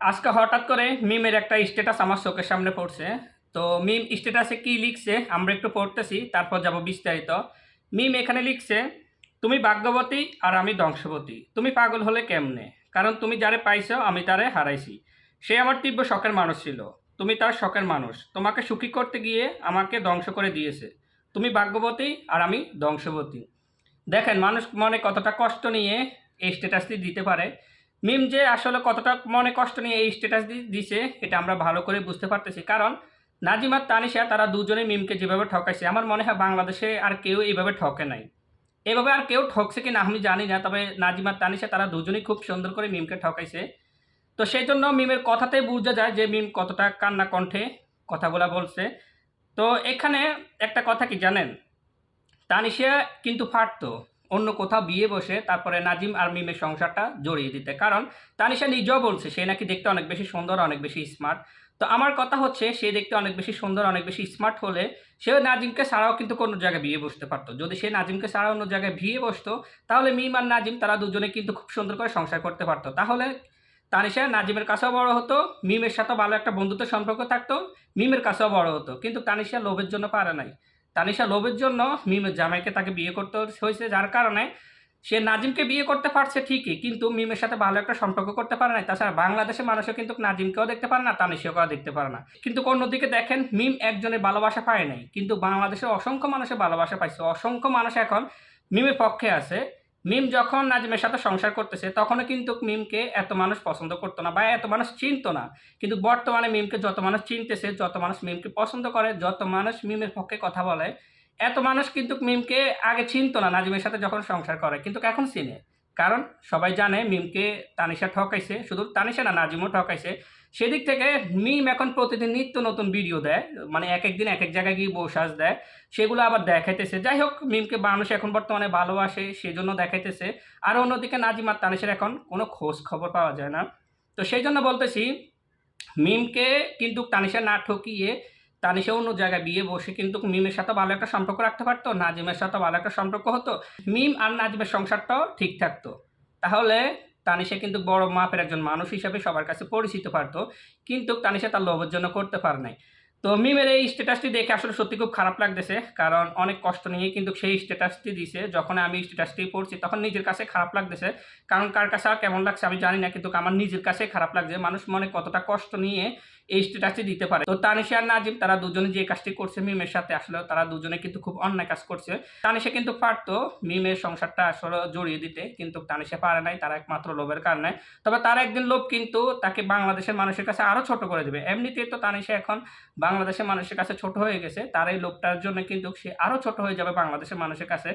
আজকে হঠাৎ করে মিমের একটা স্ট্যাটাস আমার চোখের সামনে পড়ছে। তো মিম স্ট্যাটাসে কি লিখছে? আমরা একটু পড়তেছি, তারপর যাব বিস্তারিত। মিম এখানে লিখছে, তুমি ভাগ্যবতী আর আমি ধ্বংসবতী। তুমি পাগল হলে কেমনে? কারণ তুমি যারে পাইছ, আমি তারে হারাইছি। সে আমার তীব্র শখের মানুষ ছিল। তুমি তার শখের মানুষ। তোমাকে সুখী করতে গিয়ে আমাকে ধ্বংস করে দিয়েছে। তুমি ভাগ্যবতী আর আমি ধ্বংসবতী। দেখেন, মানুষ মনে কতটা কষ্ট নিয়ে এই স্ট্যাটাসটি দিতে পারে। মিম যে আসলে কতটা মনে কষ্ট নিয়ে এই স্ট্যাটাস দিছে, এটা আমরা ভালো করে বুঝতে পারতেছি। কারণ নাজিমার তানিশা, তারা দুজনে মিমকে যেভাবে ঠকাইছে, আমার মনে হয় বাংলাদেশে আর কেউ এইভাবে ঠকে নাই। এভাবে আর কেউ ঠকছে কি না আমি জানি না, তবে নাজিমার তানিশা, তারা দুজনেই খুব সুন্দর করে মিমকে ঠকাইছে। তো সেই জন্য মিমের কথাতেই বোঝা যায় যে মিম কতটা কান্না কণ্ঠে কথাগুলা বলছে। তো এখানে একটা কথা কি জানেন? তানিশা কিন্তু ফাটতো। অন্য কোথাও বিয়ে বসে তারপরে নাজিম আর মিমের সংসারটা জড়িয়ে দিতে। কারণ তানিশা নিজেও বলছে, সে নাকি দেখতে অনেক বেশি সুন্দর, অনেক বেশি স্মার্ট তো আমার কথা হচ্ছে, সে দেখতে অনেক বেশি সুন্দর, অনেক বেশি স্মার্ট হলে সে নাজিমকে ছাড়াও কিন্তু কোনো জায়গায় বিয়ে বসতে পারতো। যদি সে নাজিমকে ছাড়াও অন্য জায়গায় বিয়ে বসতো, তাহলে মিম আর নাজিম তারা দুজনে কিন্তু খুব সুন্দর করে সংসার করতে পারতো। তাহলে তানিশা নাজিমের কাছেও বড় হতো, মিমের সাথে ভালো একটা বন্ধুত্ব সম্পর্ক থাকতো, মিমের কাছেও বড় হতো। কিন্তু তানিশা লোভের জন্য পারে নাই। তানিশা লোভের জন্য মিমের জামাইকে তাকে বিয়ে করতে হয়েছে, যার কারণে সে নাজিমকে বিয়ে করতে পারছে ঠিকই, কিন্তু মিমের সাথে ভালো একটা সম্পর্ক করতে পারে না তাছাড়া বাংলাদেশের মানুষও কিন্তু নাজিমকেও দেখতে পারে না, তানিশাকেও দেখতে পারে না। কিন্তু অন্যদিকে দেখেন, মিম একজনের ভালোবাসা পায় নাই, কিন্তু বাংলাদেশের অসংখ্য মানুষের ভালোবাসা পাইছে। অসংখ্য মানুষ এখন মিমের পক্ষে আছে। মিম যখন নাজিমের সাথে সংসার করতেছে, তখনও কিন্তু মিমকে এত মানুষ পছন্দ করতো না বা এত মানুষ চিনত না। কিন্তু বর্তমানে মিমকে যত মানুষ চিনতেছে, যত মানুষ মিমকে পছন্দ করে, যত মানুষ মিমের পক্ষে কথা বলে, এত মানুষ কিন্তু মিমকে আগে চিনত না নাজিমের সাথে যখন সংসার করে, কিন্তু এখন চিনে। কারণ সবাই জানে মিমকে তানিশা ঠকাইছে, শুধু তানিশা না, নাজিমও ঠকাইছে। সেদিক থেকে মিম এখন প্রতিদিন নিত্য নতুন ভিডিও দেয় মানে এক একদিন এক এক জায়গায় গিয়ে বসাস দেয়, সেগুলো আবার দেখাইতেছে। যাই হোক, মিমকে মানুষ এখন বর্তমানে ভালোবাসে, সেজন্য দেখাইতেছে। আর অন্যদিকে নাজিম আর তানিশের এখন কোনো খোঁজ খবর পাওয়া যায় না। তো সেই জন্য বলতেছি, মিমকে কিন্তু তানিশা না ঠকিয়ে তানিশা অন্য জায়গায় বিয়ে বসে কিন্তু মিমের সাথে ভালো একটা সম্পর্ক রাখতে পারতো, নাজিমের সাথে ভালো একটা সম্পর্ক হতো, মিম আর নাজিমের সংসারটাও ঠিক থাকতো। তাহলে তানিশা কিন্তু বড় মাপের একজন মানুষ হিসাবে সবার কাছে পরিচিত পারতো, কিন্তু তানিশা তার লোভের জন্য করতে পার নাই। তো মিমের এই স্ট্যাটাসটি দেখে আসলে সত্যি খুব খারাপ লাগতেছে, কারণ অনেক কষ্ট নিয়ে কিন্তু সেই স্ট্যাটাসটি দিছে। যখন আমি স্ট্যাটাসটি পড়ছি, তখন নিজের কাছে খারাপ লাগতেছে। কারণ কার কাছে কেমন লাগছে আমি জানি না, কিন্তু আমার নিজের কাছে খারাপ লাগছে। মানুষ মনে কতটা কষ্ট নিয়ে এই স্ট্যাটাসটি দিতে পারে। তো তানিশা আর নাজিম, তারা দুজনে যে কাজটি করছে মিমের সাথে, আসলে তারা দুজনে কিন্তু খুব অন্যায় কাজ করছে। তানিশা কিন্তু পারতো মিমের সংসারটা আসলে জড়িয়ে দিতে, কিন্তু তানিশা পারে নাই, তারা একমাত্র লোভের কারণে তবে তার একদিন লোভ কিন্তু তাকে বাংলাদেশের মানুষের কাছে আরও ছোট করে দেবে। এমনিতেই তো তানিশা এখন বাংলাদেশের মানুষের কাছে ছোট হয়ে গেছে, তার এই লোকটার জন্য কিন্তু সে আরও ছোট হয়ে যাবে বাংলাদেশের মানুষের কাছে।